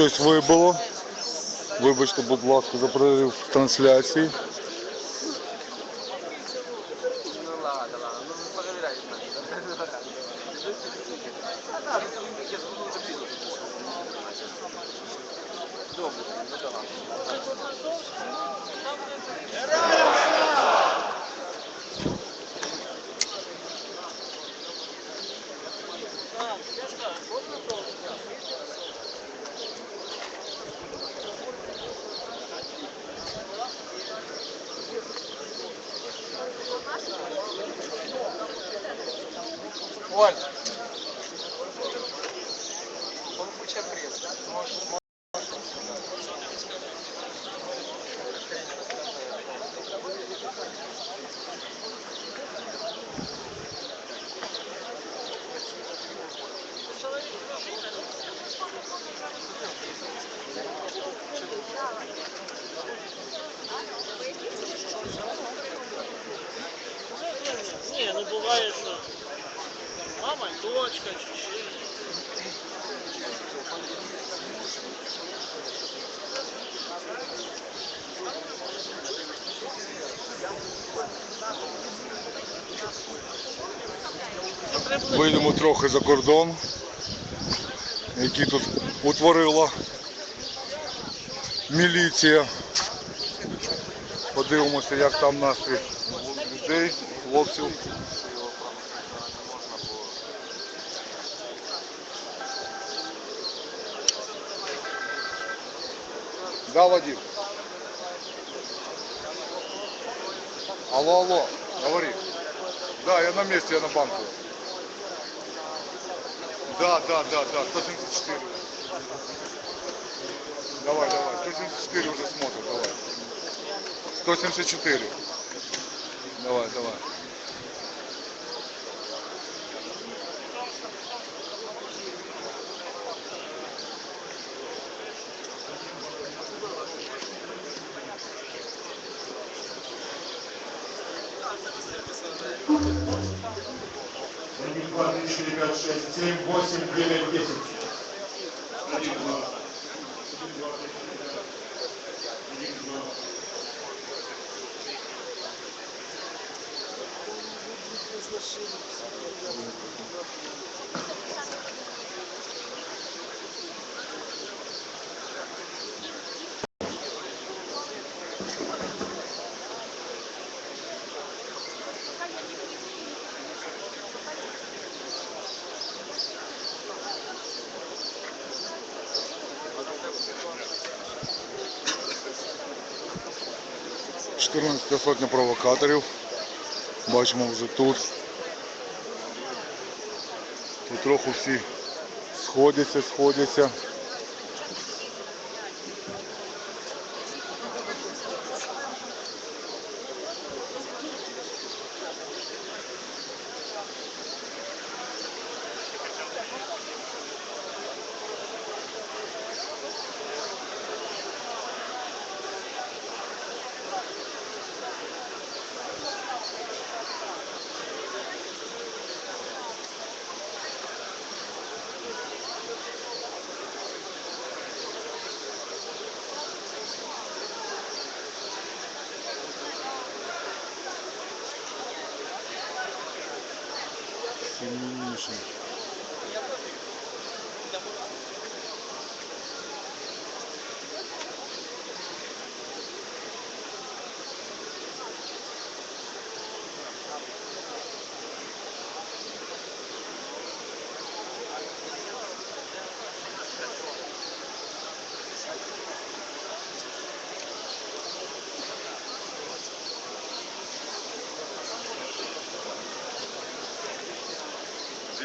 щось вибило. Вибачте, будь ласка, за перерив в трансляції. Добре, ну давай. Валь. Он куча пресс. Может, Не, ну бывает. Ще. Ну. Вийдемо трохи за кордон, який тут утворила міліція. Подивимося, як там настрій людей, хлопців. Да, Вадим? Алло, алло, говори. Да, я на месте, я на банку. Да, да, да, да, 174. Давай, давай, 174 уже смотрят, давай. 174. Давай, давай. Один, два, три, четыре, пять, шесть, семь, восемь, девять, десять. Один, два. Один, два. 14 сотня провокаторів. Бачимо вже тут. Потроху всі сходяться, сходяться. Сильніше.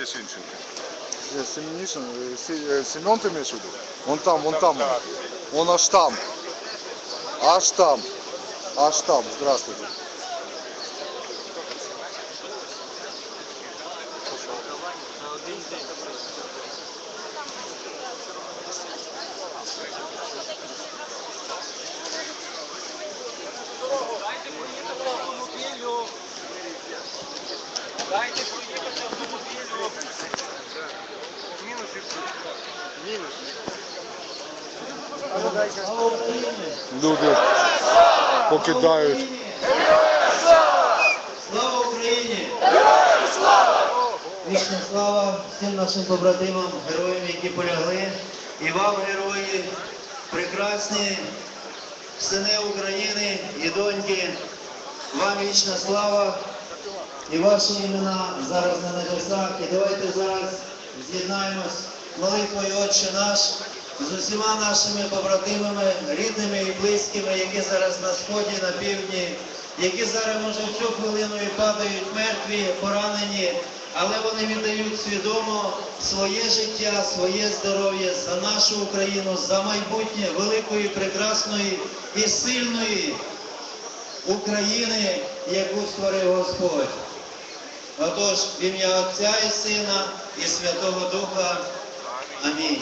Где Синченко? Семенишин, Се- Семен ты имеешь в виду? Вон там, вон там. Он аж там. Аж там. Аж там. Здравствуйте. Дайте проїхати автомобілю. Люди покидають. Слава Україні! Вічна слава всім нашим побратимам, героям, які полягли. І вам, герої, прекрасні сини України і доньки. Вам вічна слава і ваші імена зараз на небесах. І давайте зараз з'єднаємось молитвою Отче наш з усіма нашими побратимами, рідними і близькими, які зараз на сході, на півдні, які зараз, може, в цю хвилину і падають мертві, поранені, але вони віддають свідомо своє життя, своє здоров'я за нашу Україну, за майбутнє великої, прекрасної і сильної України, яку створив Господь. Отож, в ім'я Отця і Сина і Святого Духа. Амінь.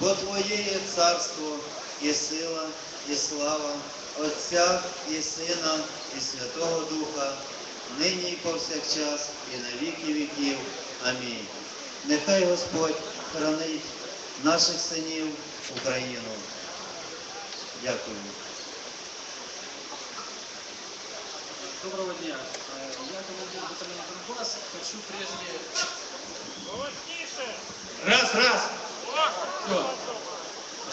бо Твоє є царство, і сила, і слава Отця і Сина, і Святого Духа, нині і повсякчас, і на віки віків. Амінь. Нехай Господь хранить наших синів Україну. Дякую. Доброго дня. Э, Я командир батальона Донбасс. Хочу прежде... Голосніше! Раз, раз! О! Всё.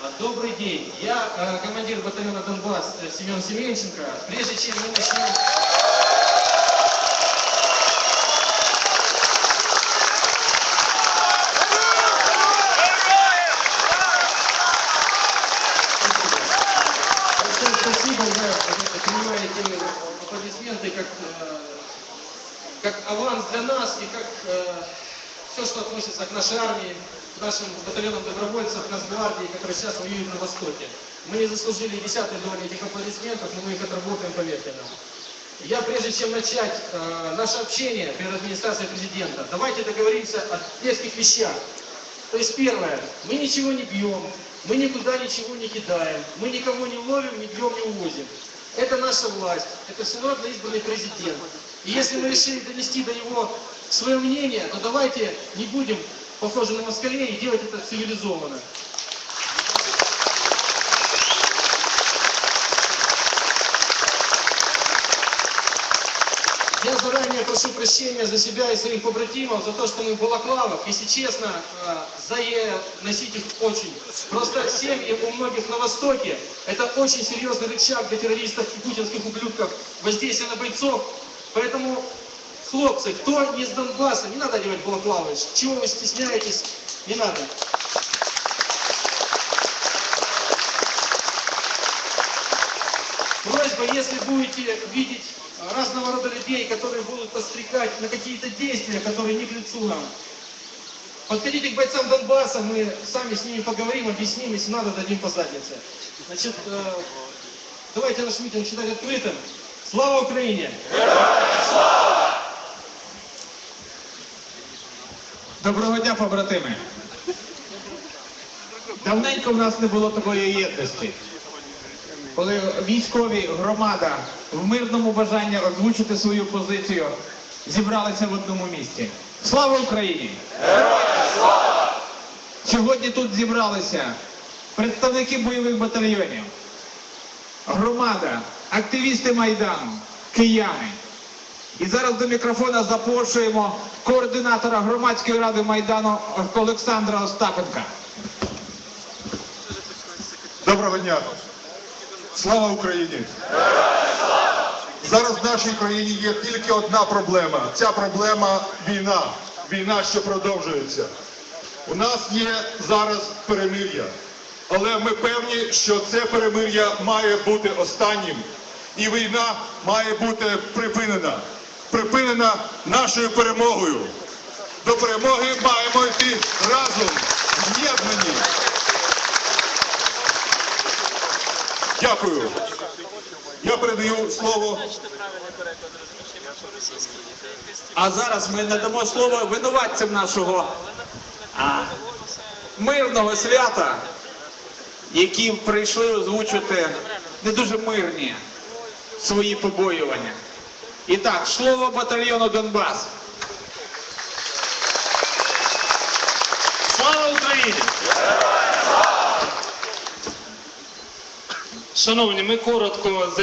А, Добрый день. Я э, командир батальона Донбасс э, Семен Семенченко. Прежде чем мы начнем... Спасибо, я э, принимаю эти аплодисменты как, э, как аванс для нас и как все, что относится к нашей армии, к нашим батальонам добровольцев, Нацгвардии, которые сейчас воюют на Востоке. Мы не заслужили десятой доли этих аплодисментов, но мы их отработаем, поверьте. Я, прежде чем начать э, наше общение перед администрацией президента, давайте договоримся о нескольких вещах. То есть первое, мы ничего не бьем, мы никуда ничего не кидаем, мы никого не ловим, не бьем, не увозим. Это наша власть, это всенародно избранный президент. И если мы решили донести до него свое мнение, то давайте не будем похожи на москалей и делать это цивилизованно. Я заранее прошу прощения за себя и своих побратимов, за то, что мы в балаклавах. Если честно, э, носить их очень. Просто семьи у многих на Востоке это очень серьезный рычаг для террористов и путинских ублюдков воздействия на бойцов. Поэтому, хлопцы, кто из Донбасса, не надо одевать балаклавы. Чего вы стесняетесь? Не надо. Просьба, если будете видеть разного рода людей, которые будут подстрекать на какие-то действия, которые не к лицу нам, подходите к бойцам Донбасса, мы сами с ними поговорим, объясним, если надо, дадим по заднице. Значит, э, давайте наш митинг считать открытым. Слава Украине! Доброго дня, побратими. Давненько в нас не було такої єдності. Коли військові громада в мирному бажанні озвучити свою позицію зібралися в одному місці. Слава Україні! Героям! Сьогодні тут зібралися представники бойових батальйонів, громада, активісти Майдану, кияни. І зараз до мікрофона запрошуємо координатора громадської ради Майдану Олександра Остапенка. Доброго дня. Слава Україні! Зараз в нашій країні є тільки одна проблема. Ця проблема війна. Війна, що продовжується. У нас є зараз перемир'я. Але ми певні, що це перемир'я має бути останнім. І війна має бути припинена. Припинена нашою перемогою. До перемоги маємо йти разом, з'єднані. Дякую. Я передаю слово. А зараз ми надамо слово винуватцям нашого а, мирного свята, які прийшли озвучити не дуже мирні свої побоювання. І так, слово батальйону Донбас. Слава Україні! Шановні, ми коротко